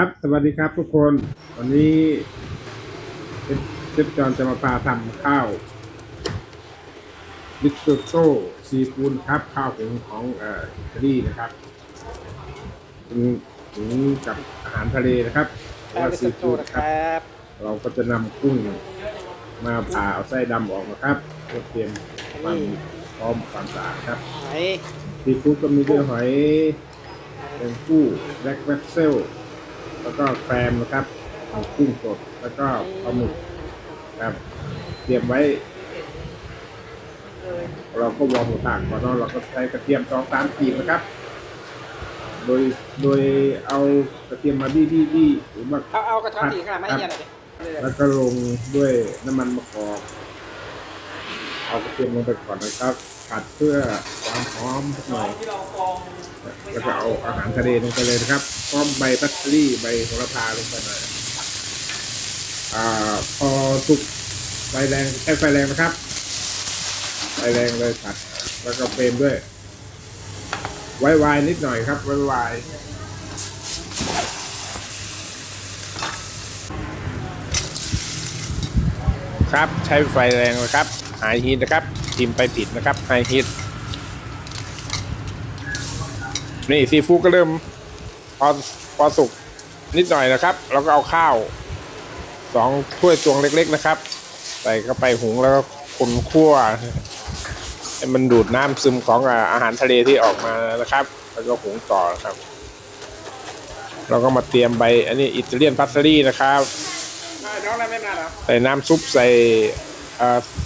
ครับสวัสดีครับทุกคน วันนี้เชฟเชฟจอนจะมาพาทำข้าวลิสโต้ซีฟู้ดครับ ข้าวของของเอ่ออิตาลีนะครับถึงถึงกับอาหารทะเลนะครับหรือว่าซีฟู้ดนะครับครับ เราก็จะนำกุ้งมาผ่าเอาไส้ดำออกนะครับเพื่อเตรียมความพร้อมความสะอาดครับหอยซีฟู้ดก็มีด้วยหอยแมงผู้แบล็กแวกเซล แล้วก็แครมนะครับเอากุ้งสดแล้วก็ปลาหมึกครับเตรียมไว้ เราก็วอร์มหมูต่างก่อนเนาะเราก็ใช้กระเทียมสองสามขีดนะครับ โดยโดยเอากระเทียมมาบี้บี้บี้หรือว่าเอาเอากระท้อนสีขนาดไม่เย็นหน่อยดิแล้วก็ลงด้วยน้ำมันมะกอก เอากระเทียมลงไปก่อนนะครับผัดเพื่อความหอมหน่อยแล้วก็เอาอาหารทะเลลงไปเลยนะครับพร้อมใบพัชรี่ใบโหระพาลงไปหน่อยอ่าพอสุกไฟแรงใช้ไฟแรงนะครับไฟแรงเลยผัดแล้วก็เฟรมด้วยไว้วายนิดหน่อยครับไว้วายครับใช้ไฟแรงนะครับ หายฮีทนะครับทิมไปผิดนะครับไฮฮีทนี่ซีฟู้ดก็เริ่มพอพอสุกนิดหน่อยนะครับ แล้วก็เอาข้าวสองถ้วยตวงเล็ก ๆนะครับ ใส่เข้าไปหุงแล้วก็คนคั่วให้มันดูดน้ำซึมของอ่าอาหารทะเลที่ออกมานะครับ แล้วก็หุงต่อนะครับ เราก็มาเตรียมใบ อันนี้อิตาเลียนพาสลี่นะครับน้องอะไรไม่มาเหรอใส่น้ำซุปใส่เอ่อ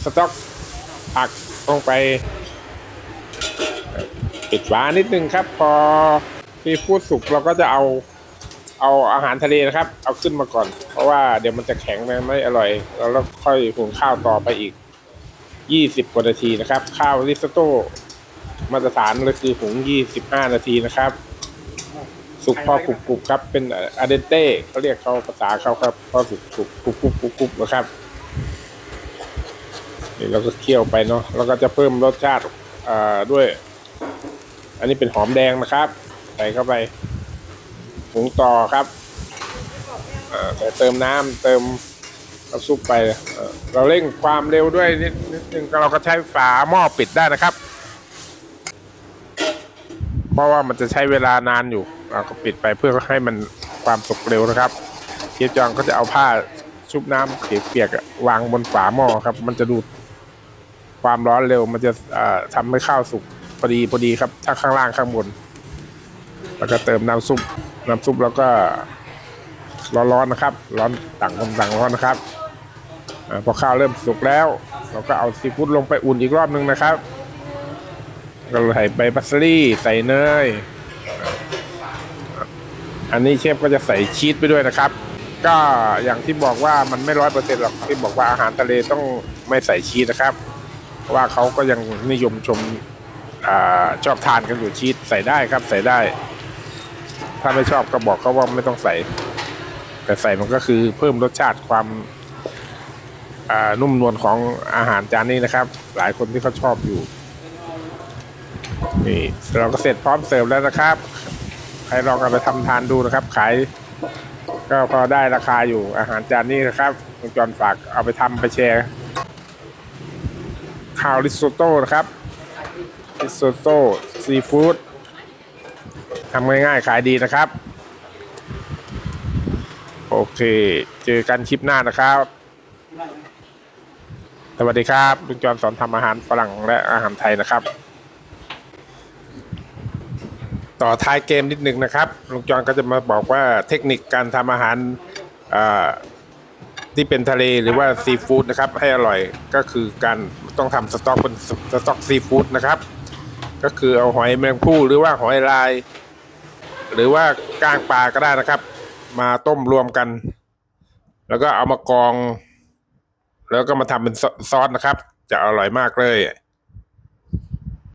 สต๊อกผักลงไปปิดฝานิดนึงครับ พอซีฟู้ดสุกเราก็จะเอาเอาอาหารทะเลนะครับ เอาขึ้นมาก่อน เพราะว่าเดี๋ยวมันจะแข็งไปไม่อร่อย แล้วเราค่อยหุงข้าวต่อไปอีก 20 กว่านาทีนะครับ ข้าวริซอตโต้มาตรฐานเลยคือหุง 25 นาทีนะครับ สุกพอกรุบๆครับเป็นอาเดนเต้เขาเรียกเขาภาษาเขาครับพอสุกสุกกรุบกรุบกรุบกรุบนะครับ นี่เราก็เคี่ยวไปเนาะแล้วก็จะเพิ่มรสชาติอ่าด้วย อันนี้เป็นหอมแดงนะครับ ใส่เข้าไปหุงต่อครับแต่เติมน้ำเติมน้ำซุปไป เราเร่งความเร็วด้วยนิดนิดนึงเราก็ใช้ฝาหม้อปิดได้นะครับ เพราะว่ามันจะใช้เวลานานอยู่เราก็ปิดไปเพื่อให้มันความสุกเร็วนะครับเชฟจองก็จะเอาผ้าชุบน้ำเปียกๆวางบนฝาหม้อครับ มันจะดูด ความร้อนเร็ว มันจะอ่าทำให้ข้าวสุกพอดีพอดีครับทั้งข้างล่างข้างบน แล้วก็เติมน้ำซุปน้ำซุปแล้วก็ร้อนๆนะครับ ร้อนต่างคนต่างร้อนนะครับอพอข้าวเริ่มสุกแล้ว เราก็เอาซีฟู้ดลงไปอุ่นอีกรอบนึงนะครับก็ใส่ใบบัสลี่ใส่เนยอันนี้เชฟก็จะใส่ชีสไปด้วยนะครับ ก็อย่างที่บอกว่ามันไม่ร้อยเปอร์เซ็นต์หรอกที่บอกว่าอาหารทะเลต้องไม่ใส่ชีสนะครับ ว่าเขาก็ยังนิยมชมอชอบทานกันอยู่ชีสใส่ได้ครับใส่ได้ ถ้าไม่ชอบก็บอกเขาว่าไม่ต้องใส่ แต่ใส่มันก็คือเพิ่มรสชาติความนุ่มนวลของอาหารจานนี้นะครับ หลายคนที่เขาชอบอยู่นี่เราก็เสร็จพร้อมเสิร์ฟแล้วนะครับ ใครลองเอาไปทำทานดูนะครับ ขายก็พอได้ราคาอยู่อาหารจานนี้นะครับคุณจอนฝากเอาไปทำไปแชร์ ข้าวริซอตโต้นะครับริซอตโต้ซีฟู้ดทำง่ายๆ ขายดีนะครับ โอเค เจอกันคลิปหน้านะครับ สวัสดีครับลุงจอนสอนทำอาหารฝรั่งและอาหารไทยนะครับ ต่อท้ายเกมนิดนึงนะครับลุงจอนก็จะมาบอกว่าเทคนิคการทำอาหารอ่า ที่เป็นทะเลหรือว่าซีฟู้ดนะครับให้อร่อยก็คือการต้องทำสต๊อกเป็นสต๊อกซีฟู้ดนะครับ ก็คือเอาหอยแมงผู้หรือว่าหอยลาย หรือว่าก้างปลาก็ได้นะครับ มาต้มรวมกัน แล้วก็เอามากรอง แล้วก็มาทำเป็นซอซอสนะครับ จะอร่อยมากเลย